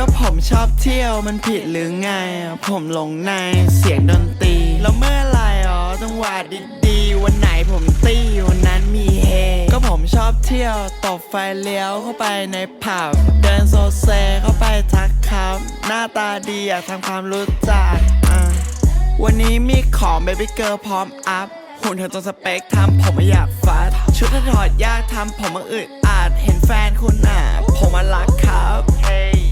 ก็ผมชอบเที่ยวมันผิดหรือไง ผมหลงในเสียงดนตรี แล้วเมื่อไรอ๋อจังหวะดีๆ วันไหนผมตีวันนั้นมีเฮ ก็ผมชอบเที่ยวตบไฟเลี้ยวเข้าไปในผับ เดินโซเซเข้าไปทักครับ หน้าตาดีอยากทำความรู้จักอะวันนี้มีของเบบี้เกิร์ลพร้อมอัพหุ่นเธอตรงสเปคทำผมไม่อยากฟัด ชุดถ้าถอดยากทำผมมันอึดอัด เห็นแฟนคุณอะ ผมมารักครับ Hey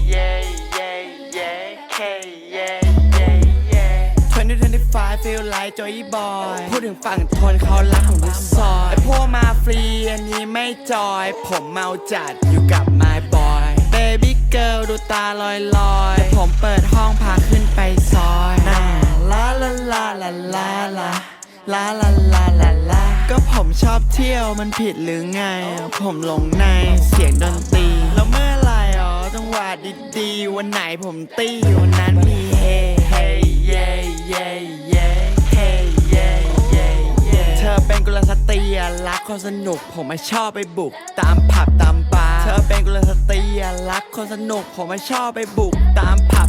2025 feel like Joy Boy พูดถึงฝั่งทนเขารักของทุกซอยไอพวกมาฟรีอันนี้ไม่จอย ผมเมาจัดอยู่กับ my boy Baby girl ดูตาลอยลอยเดี๋ยวผมเปิดห้องพาขึ้นไปซอยน่าลาลาลาลาลาลาลาลาลาลาลาก็ผมชอบเที่ยวมันผิดหรือไง ผมหลงในเสียงดนตรีแล้วเมื่อไหรอ๋อจังหวะดีๆ วันไหนผมตี้วันนั้นมีเฮ Hey yeah yeah yeah Hey yeah yeah yeah เธอเป็นกุลสตรีรักคนสนุก ผมไม่ชอบไปบุก ตามผับตามบาร์เธอเป็นกุลสตรีรักคนสนุก ผมไม่ชอบไปบุก ตามผับ